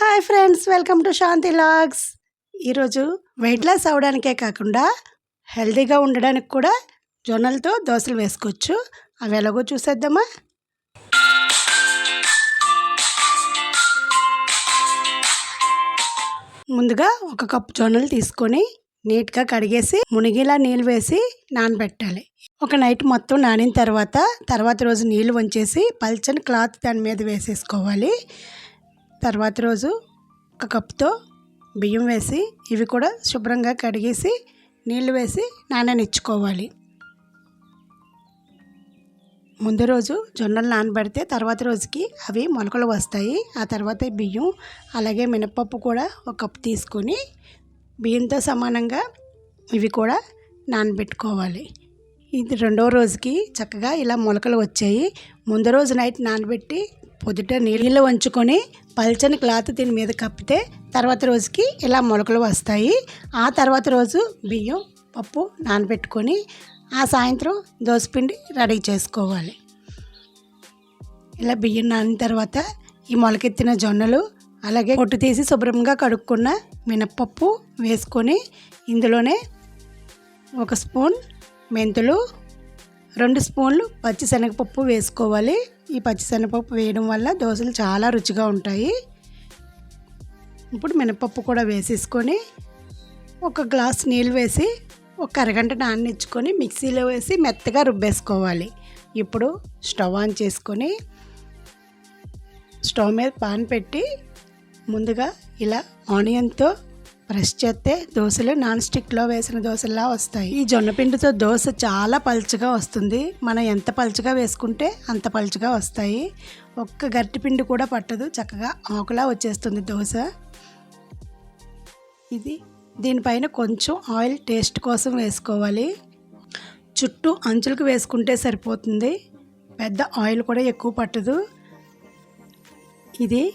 Hi friends welcome to Shanti logs. ఈరోజు weight loss అవడానికే కాకుండా హెల్తీగా ఉండడానికి కూడా జొన్నలతో దోశలు వేసుకోవచ్చు. అవి ఎలాగో చూసేద్దామా? ముందుగా ఒక కప్పు జొన్నలు తీసుకొని నీట్గా కడిగేసి మునిగిలా నీళ్ళు వేసి నానబెట్టాలి. ఒక నైట్ మొత్తం నానిన తర్వాత తర్వాత రోజు నీళ్ళు వంచేసి పల్చని క్లాత్ దాని మీద వేసేసుకోవాలి. తర్వాత రోజు ఒక కప్తో బియ్యం వేసి ఇవి కూడా శుభ్రంగా కడిగేసి నీళ్ళు వేసి నాననిచ్చుకోవాలి. ముందు రోజు జొన్నలు నానబెడితే తర్వాత రోజుకి అవి మొలకలు వస్తాయి. ఆ తర్వాత బియ్యం అలాగే మినపప్పు కూడా ఒక కప్పు తీసుకొని బియ్యంతో సమానంగా ఇవి కూడా నానబెట్టుకోవాలి. ఇది రెండో రోజుకి చక్కగా ఇలా మొలకలు వచ్చాయి. ముందు రోజు నైట్ నానబెట్టి పొద్దుట నీళ్ళు వంచుకొని పల్చని క్లాత్ దీని మీద కప్పితే తర్వాత రోజుకి ఇలా మొలకలు వస్తాయి. ఆ తర్వాత రోజు బియ్యం పప్పు నానబెట్టుకొని ఆ సాయంత్రం దోసపిండి రెడీ చేసుకోవాలి. ఇలా బియ్యం నానిన తర్వాత ఈ మొలకెత్తిన జొన్నలు అలాగే పొట్టు తీసి శుభ్రంగా కడుక్కున్న మినప్పప్పు వేసుకొని ఇందులోనే ఒక స్పూన్ మెంతులు రెండు స్పూన్లు పచ్చిశనగపప్పు వేసుకోవాలి. ఈ పచ్చిశనగపప్పు వేయడం వల్ల దోశలు చాలా రుచిగా ఉంటాయి. ఇప్పుడు మినపప్పు కూడా వేసేసుకొని ఒక గ్లాస్ నీళ్ళు వేసి ఒక అరగంట నాననిచ్చుకొని మిక్సీలో వేసి మెత్తగా రుబ్బేసుకోవాలి. ఇప్పుడు స్టవ్ ఆన్ చేసుకొని స్టవ్ మీద పాన్ పెట్టి ముందుగా ఇలా ఆనియన్తో ప్రెస్ చేస్తే దోశలు నాన్ స్టిక్లో వేసిన దోశలా వస్తాయి. ఈ జొన్న పిండితో దోశ చాలా పలుచగా వస్తుంది. మనం ఎంత పలుచగా వేసుకుంటే అంత పలుచగా వస్తాయి. ఒక్క గట్టి పిండి కూడా పట్టదు. చక్కగా ఆకులా వచ్చేస్తుంది దోశ. ఇది దీనిపైన కొంచెం ఆయిల్ టేస్ట్ కోసం వేసుకోవాలి. చుట్టూ అంచులకు వేసుకుంటే సరిపోతుంది. పెద్ద ఆయిల్ కూడా ఎక్కువ పట్టదు. ఇది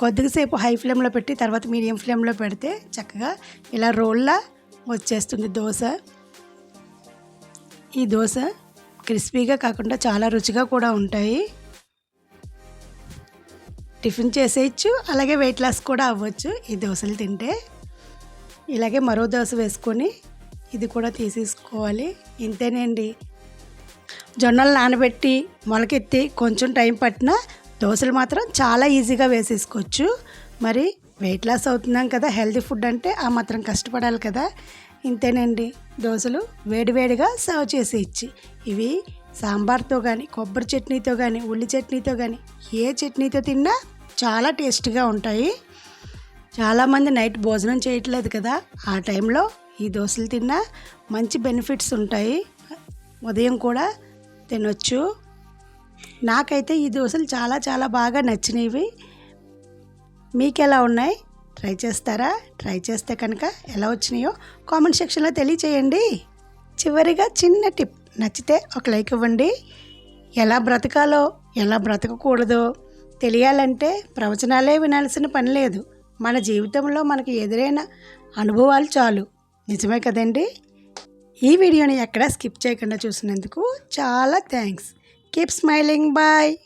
కొద్దిసేపు హై ఫ్లేమ్లో పెట్టి తర్వాత మీడియం ఫ్లేమ్లో పెడితే చక్కగా ఇలా రోల్లా వచ్చేస్తుంది దోశ. ఈ దోశ క్రిస్పీగా కాకుండా చాలా రుచిగా కూడా ఉంటాయి. టిఫిన్ చేసేయచ్చు అలాగే వెయిట్ లాస్ కూడా అవ్వచ్చు. ఈ దోశలు తింటే ఇలాగే మరో దోశ వేసుకొని ఇది కూడా తీసేసుకోవాలి. ఇంతేనండి. జొన్నలు నానబెట్టి మొలకెత్తి కొంచెం టైం పట్టినా దోశలు మాత్రం చాలా ఈజీగా వేసేసుకోవచ్చు. మరి వెయిట్ లాస్ అవుతున్నాం కదా హెల్తీ ఫుడ్ అంటే ఆ మాత్రం కష్టపడాలి కదా. ఇంతేనండి దోశలు వేడివేడిగా సర్వ్ చేసి ఇచ్చి ఇవి సాంబార్తో కానీ కొబ్బరి చట్నీతో కానీ ఉల్లి చట్నీతో కానీ ఏ చట్నీతో తిన్నా చాలా టేస్టీగా ఉంటాయి. చాలామంది నైట్ భోజనం చేయట్లేదు కదా ఆ టైంలో ఈ దోశలు తిన్నా మంచి బెనిఫిట్స్ ఉంటాయి. ఉదయం కూడా తినొచ్చు. నాకైతే ఈ దోశలు చాలా చాలా బాగా నచ్చినవి. మీకు ఎలా ఉన్నాయి? ట్రై చేస్తారా? ట్రై చేస్తే కనుక ఎలా వచ్చినాయో కామెంట్ సెక్షన్లో తెలియచేయండి. చివరిగా చిన్న టిప్ నచ్చితే ఒక లైక్ ఇవ్వండి. ఎలా బ్రతకాలో ఎలా బ్రతకకూడదో తెలియాలంటే ప్రవచనాలే వినాల్సిన పని లేదు. మన జీవితంలో మనకు ఎదురైన అనుభవాలు చాలు. నిజమే కదండి? ఈ వీడియోని ఎక్కడా స్కిప్ చేయకుండా చూసినందుకు చాలా థ్యాంక్స్. Keep smiling. Bye.